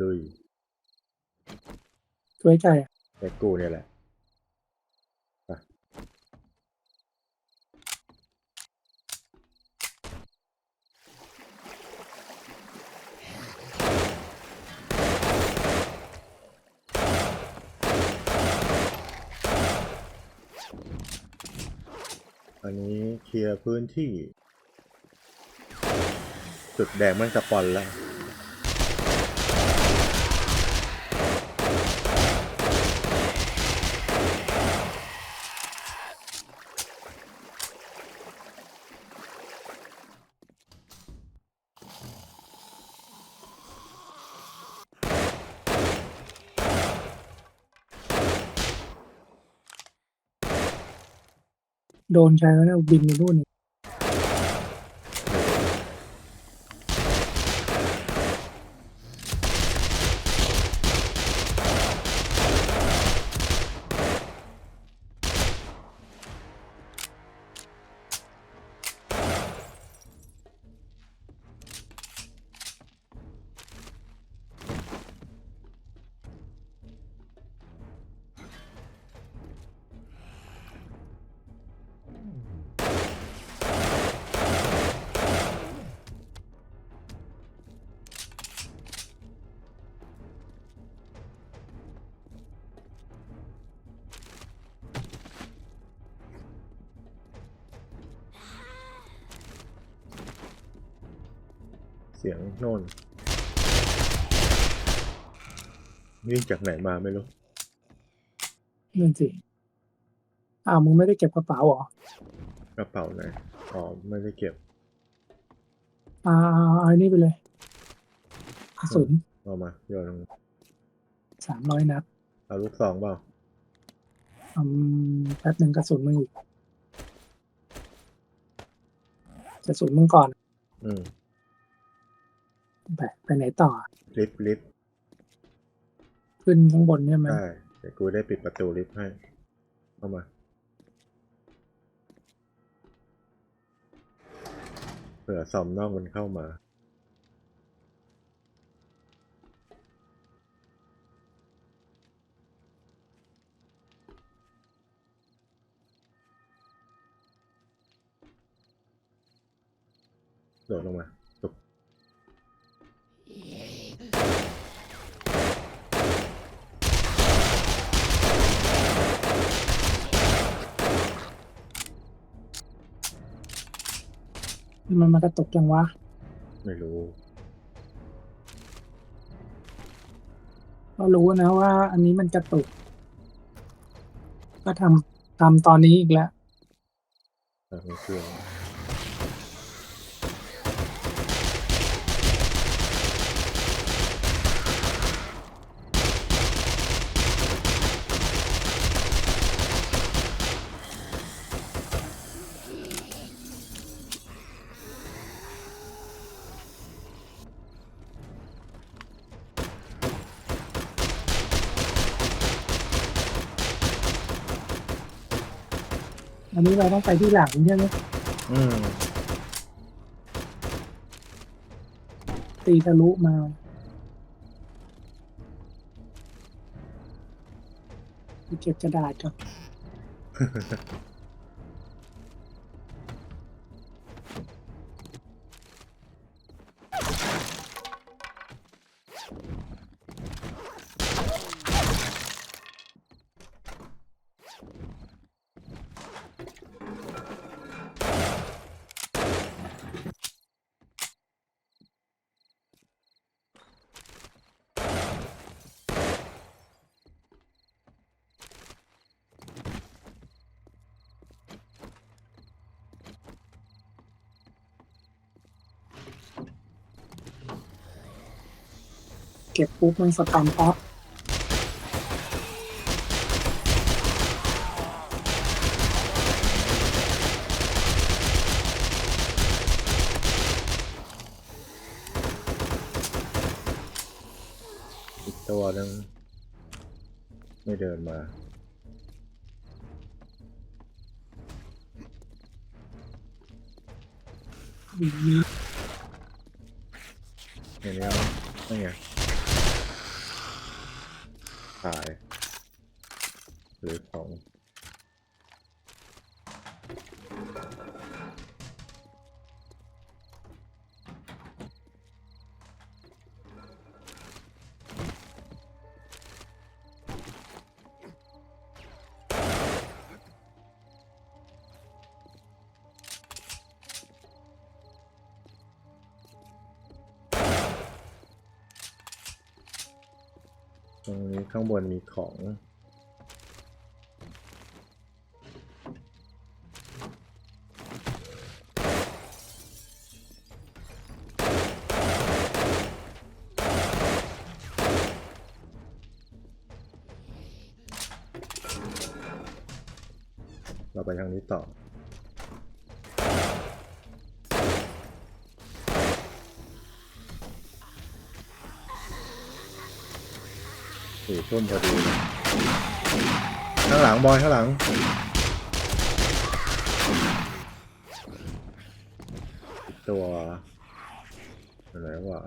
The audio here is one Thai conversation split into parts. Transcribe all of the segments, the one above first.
ลุยช่วยใจอะไอ้กูเนี่ยแหละไปอันนี้เคลียร์พื้นที่ จุดแดงมันสปอนแล้ว โดนใจแล้วเนี่ยบินไปนู่น สียงโน่นวิ่งจากไหนมาไม่รู้นั่นสิอ้าวมึงไม่ได้เก็บกระเป๋าเหรอกระเป๋าไหนอ๋อไม่ได้เก็บอ่าเอาอันนี้ไปเลยกระสุนเอามาโยนลงสามร้อยนัดเอาลูกซองเปล่าอืมแป๊บหนึ่งกระสุนมึงอีกกระสุนมึงก่อน อืม ไปไปไหนต่อ ลิฟต์ลิฟต์ขึ้นข้างบนใช่ไหมได้เดี๋ยวกูได้ปิดประตูลิฟต์ให้ เข้ามา เผื่อซอมนอกมันเข้ามา โดดลงมา ตุกมันมากระตุกจังวะ ไม่รู้ ก็รู้นะว่า อันนี้มันกระตุก ก็ทำทำตอนนี้อีกแล้วทางเครื่อ อันนี้เราต้องไปที่หลังใช่ไหมอืมตีทะลุมาไปเก็บกระดาษก่อน ก็บปุ๊บมันสแตมป์ปั๊บอีกตัวหนึงไม่เดินมามีอย่างนี้มั้งนี่ไง ขาย หรือข ตรงนี้ข้างบนมีของ สี่ทุ่มพอดี ข้างหลังบอยข้างหลัง ตัวอะไรวะ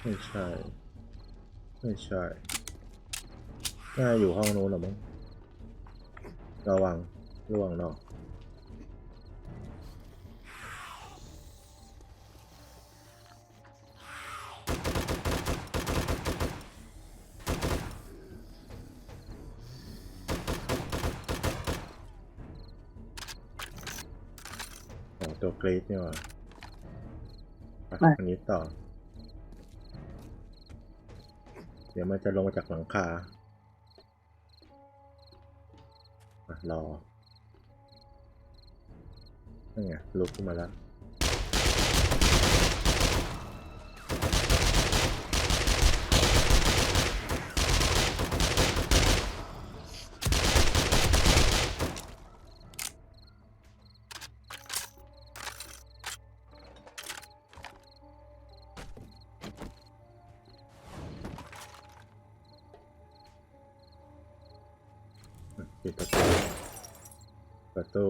ไม่ใช่ ไม่ใช่ น่าอยู่ห้องนู้นหรอมั้ง ระวังร่วงเนาะอ๋อตัวกรีดนี่หว่าไปไปอันนี้ต่อ เดี๋ยวมันจะลงมาจากหลังคา รอนั่ไงลุกขึ้นมาแล้ว ปิดประตู ประตู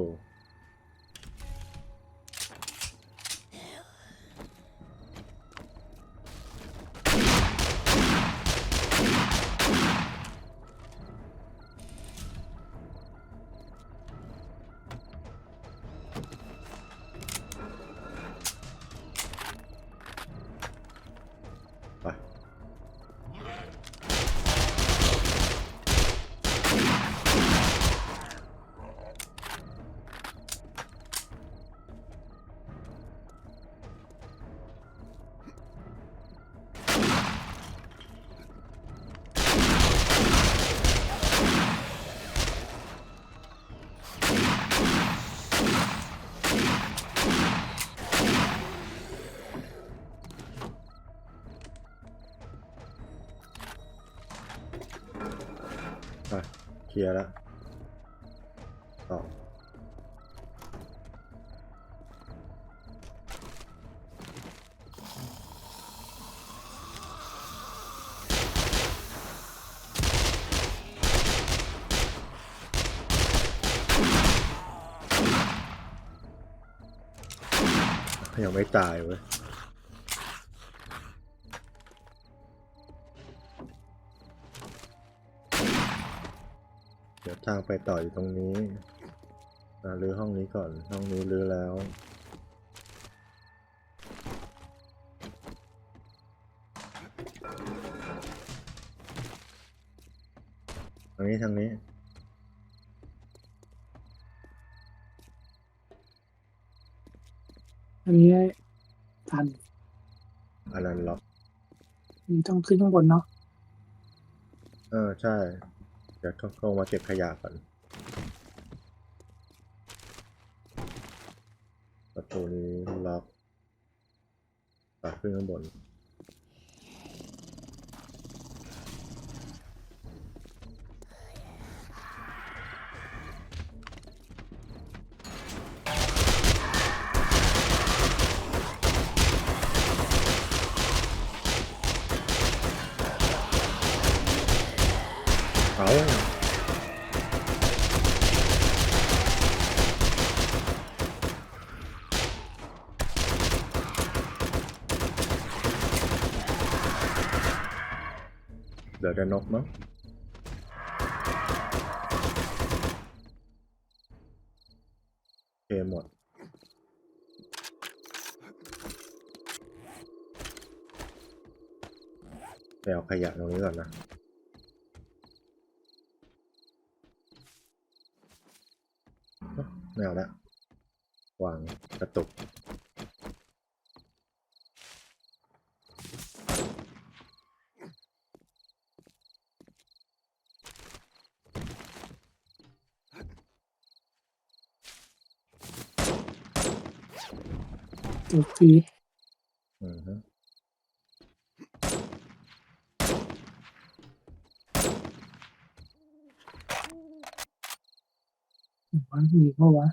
ลียร์แล้วต่อยังไม่ตายเว้ย ทางไปต่ออยู่ตรงนี้อ่ารื้อห้องนี้ก่อน ห้องนี้รื้อแล้วทางนี้ทางนี้อันนี้ทันอันนั้นล็อก นี่ต้องขึ้นข้างบนเนาะ เออ ใช่ เดี๋ยวต้องเข้ามาเก็บขยะก่อน ประตูนี้ล็อกปัดขึ้นข้างบน เอาเดี๋ยวจะนกมั้งเคหมดไปเอาขยะตรงนี้ก่อนนะ ไม่เอาละวางกระตุก ตัวฟีด อือฮึ หรือว่ามี เพราะว่า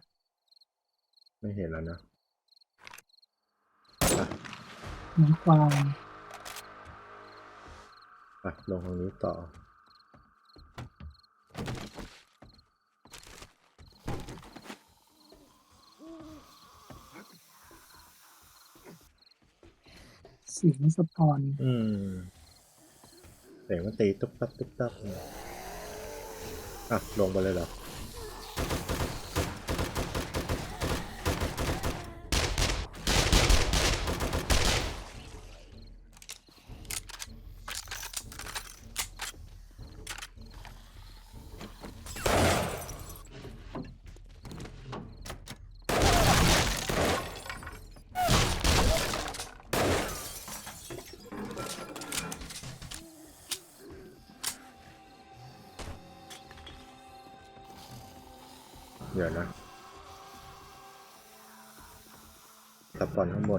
ไม่เห็นแล้วนะไปน้ำความไปลงตรงนี้ต่อ เสียงสะพอนอืมเสียงมันตีตุ๊บตับตุ๊บตับเนี่ยอะ ลงไปเลยเหรอ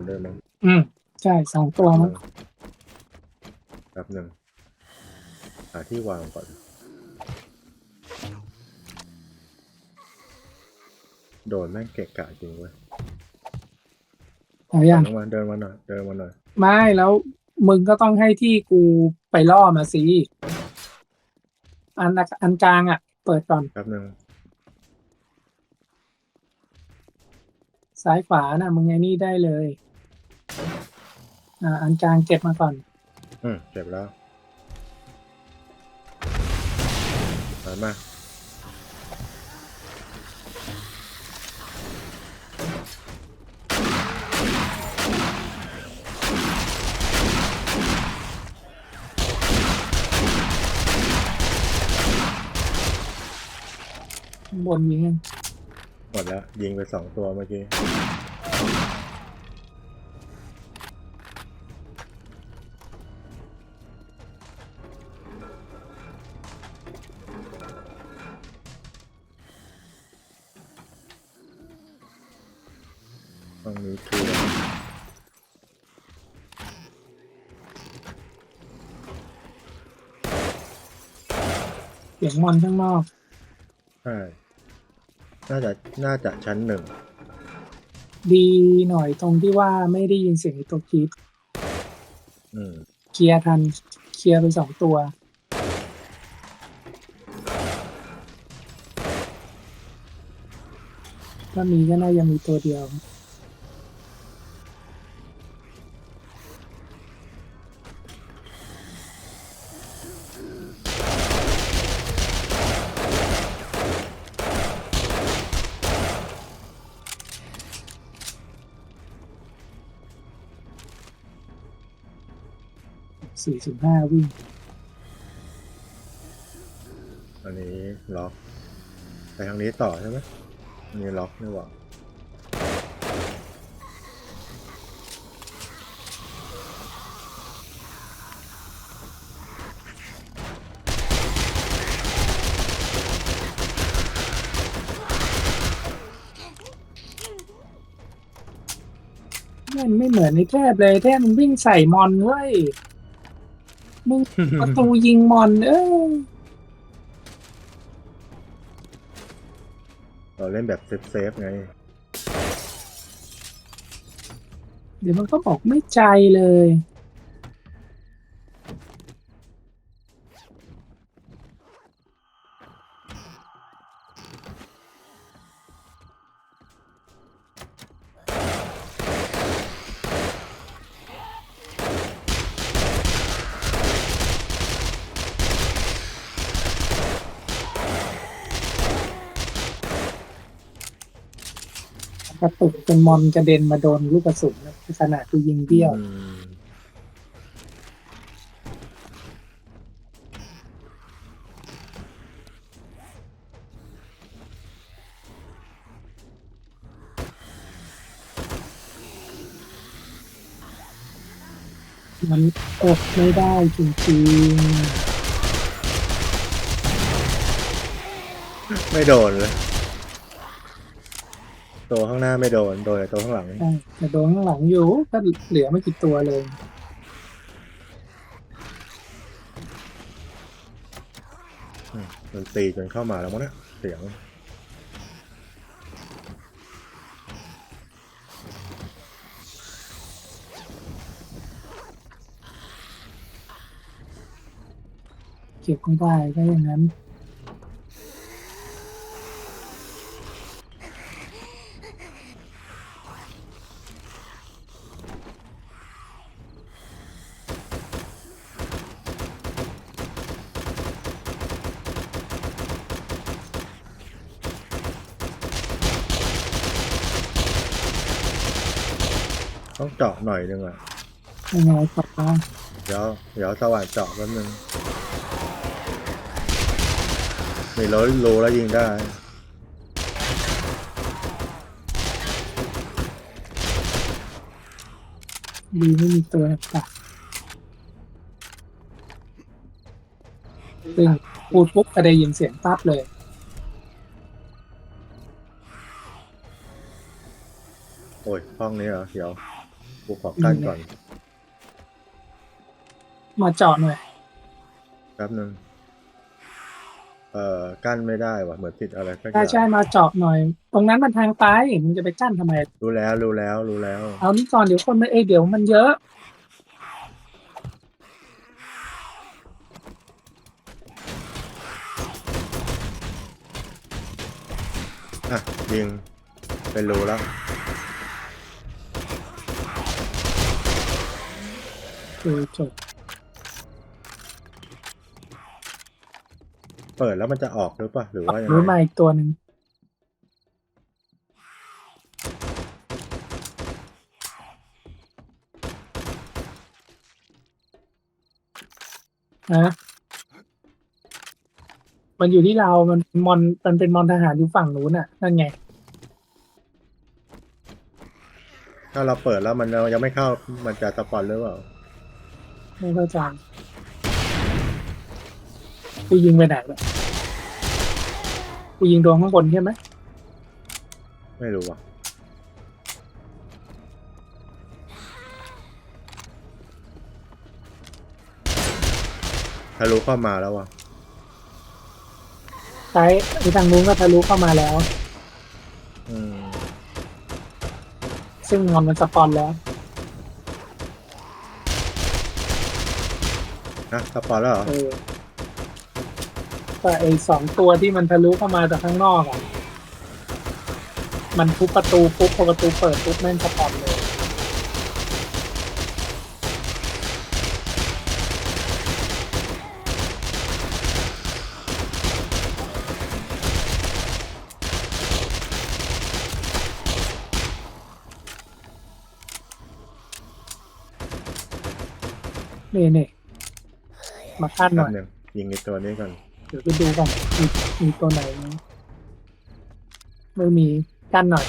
ด้วยมั้งอืมใช่สองตัวมั้งแป๊บหนึ่งหาที่วางก่อน โดนแม่งเกะกะจริงเว้ยเอาอย่างลงมาเดินมาหน่อยเดินมาหน่อยไม่แล้วมึงก็ต้องให้ที่กูไปล่อมาสิอันน่ะอันกลางอะ เปิดก่อนแป๊บหนึ่งซ้ายขวาน่ะมึงไอ้นี่ได้เลย อ่าอันกลางเก็บมาก่อน อืมเก็บแล้วมามาข้างบนยิงกันหมดแล้ว ยิงไปสองตัวเมื่อกี้ งมอนข้างนอก ใช่น่าจะน่าจะชั้นหนึ่งดีหน่อยตรงที่ว่าไม่ได้ยินเสียงไอ้ตัวกรีดอืมเคลียร์ทันเคลียร์ไปสองตัว ถ้ามีก็น่าจะมีตัวเดียว สี่สิบห้าวิ่ง อันนี้ล็อก ไปทางนี้ต่อใช่ไหมอันนี้ล็อกนี่หว่ามันไม่เหมือนในแทบเลยแทบมันวิ่งใส่มอนเว้ย มึงประตูยิงมอนเออเราเล่นแบบเซฟๆไง เดี๋ยวมันก็บอกไม่ใจเลย กระตุกจนมอนกระเด็นมาโดนลูกกระสุนนะขนาดกูยิงเบี้ยว อืมมันอดไม่ได้จริงไม่โดนเลย ตัวข้างหน้าไม่โดน โดนแต่ตัวข้างหลังๆใช่แต่โดนข้างหลังอยู่ก็เหลือไม่กี่ตัวเลยอืมมันตีจนเข้ามาแล้วมั้งเนี่ยเสียงเก็บไม่ได้ก็อย่างนั้นาะหน่อยนึงอะยังไงต่อบ้างเดี๋ยวเดี๋ยวสว่านเจาะแป๊บนึงมีร้อยโลแล้วยิงได้ ดีไม่มีตัวตัดซึ่งพูดปุ๊บก็ได้ยินเสียงปั๊บเลย โอ้ยห้องนี้เหรอเดี๋ยว กูขอกั้นก่อนมาเจาะหน่อยแป๊บนึงเอ่อกั้นไม่ได้ว่ะเหมือนติดอะไรสักอใช่ย่างใช่มาเจาะหน่อย ตรงนั้นมันทางไปมึงจะไปกั้นทำไม รู้แล้วรู้แล้วรู้แล้ว เอานี่ก่อนเดี๋ยวคนมันเอยเดี๋ยวมันเยอะ อะยิงเป็นรูแล้ว คือจบเปิดแล้วมันจะออกหรือเปล่าหรือว่ายังหรือไงมาอีกตัวหนึ่งนะมันอยู่ที่เรา มันเป็นมอน มันเป็นมอนทหารอยู่ฝั่งนู้นน่ะ นั่นไง ถ้าเราเปิดแล้วมันยังไม่เข้ามันจะสปอนหรือเปล่า ไม่เข้าใจกูยิงไปไหนวะกูยิงดวงข้างบนใช่ไหมไม่รู้ว่ะทะลุเข้ามาแล้วว่ะซ้ายไอ้ทางนู้นก็ทะลุเข้ามาแล้ว อืมซึ่งมอนมันสปอนแล้ว นะสปอนแล้วเหรอ เออแต่ไอ้สองตัวที่มันทะลุเข้ามาจากข้างนอกอะ มันทุบประตูปุ๊บพอประตูเปิดปุ๊บแม่งสปอนเลย นี่นี่ มาขั้นหแป๊น่บอยหนึ่งยิงไอตัวนี้ก่อน เดี๋ยวไปดูก่อนมีมีตัวไหนไหมไม่มีกั้นหน่อย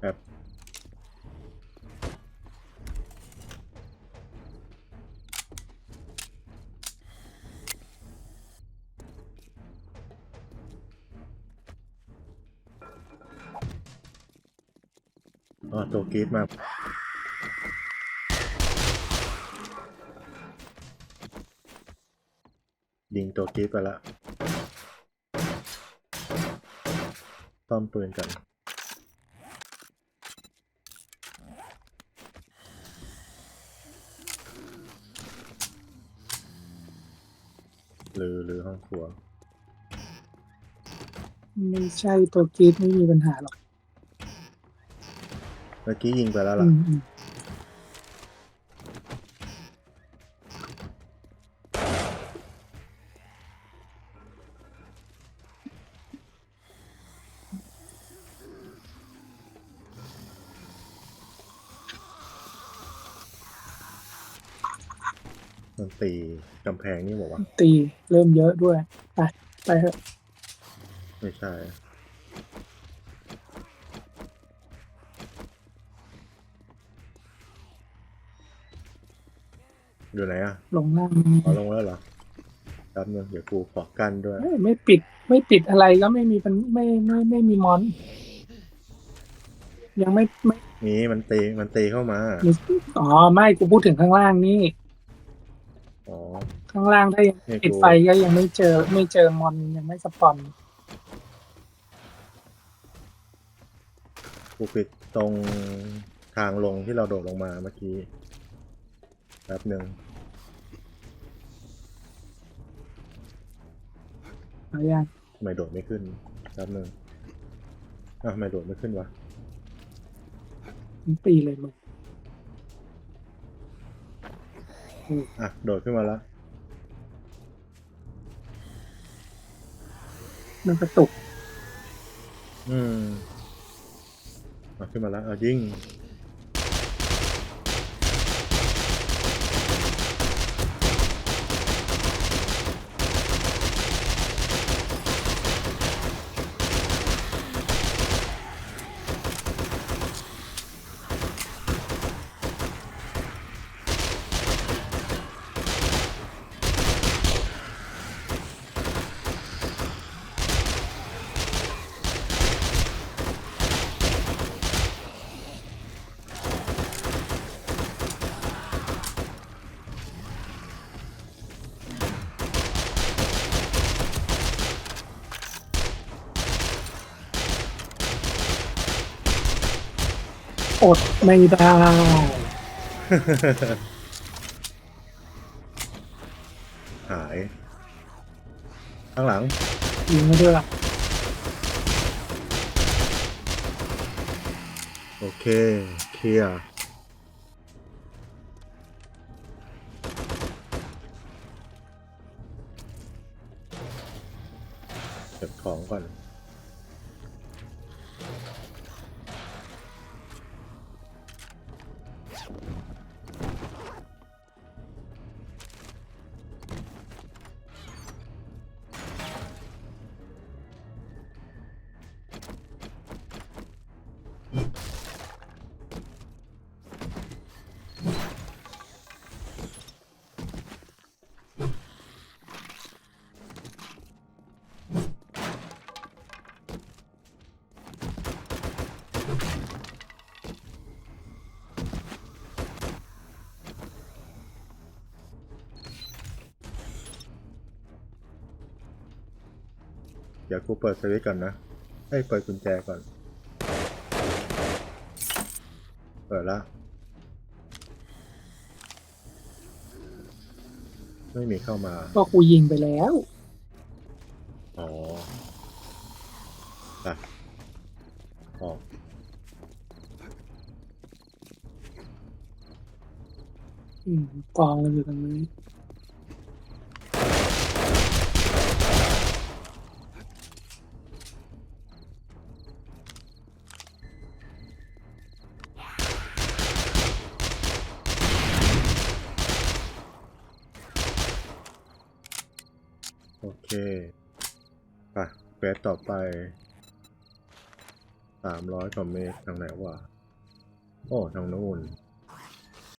แบบอ๋อตัวกรีดมา ยิงตัวกรีดไปละต้อมปืนกันหรือหรือห้องครัวไม่ใช่ตัวกรีดไม่มีปัญหาหรอก เมื่อกี้ยิงไปแล้วอืล่ะำแพงนี่บอกว่าตีเริ่มเยอะด้วย ไป ไปเถอะ ไม่ใช่ อยู่ไหนอะลงล่างขอลงแล้วเหรอแป๊บนึงเดี๋ยวกูขอกั้นด้วยเอ้ยไม่ปิด ไม่ปิดอะไรก็ไม่มีปัญไม่ไม่ไม่ไม่มีมอน ยังไม่ไม่นี่มันตีมันตีเข้ามา มีอ๋อ ไม่ กูพูดถึงข้างล่างนี่อ๋อ ข้างล่างถ้ายังนี่ปิดกูไฟก็ยังไม่เจอ ไม่เจอมอนยังไม่สปอนกูปิดตรงทางลงที่เราโดดลงมาเมื่อกี้แป๊บหนึ่งเอายังทำไมโดดไม่ขึ้นแป๊บหนึ่งอะทำไมโดดไม่ขึ้นวะทั้งปีเลยมึงอะโดดขึ้นมาแล้ว มันกระตุก อืมมาขึ้นมาแล้ว เอายิง อดไม่ได้หาย ข้างหลัง ยิงไม่ด้วยโอเค เคลียร์ ดี๋ยวกูเปิดสวิตช์ก่อนนะให้ยเปิดกุญแจก่อน เปิดละ ไม่มีเข้ามาก็กูยิงไปแล้ว อ๋อไปออกอืมกองกันอยู่ตรงนี้ ต่อไปสามร้อยกว่าเมตรทางไหนวะ โอ้ ทางนู้น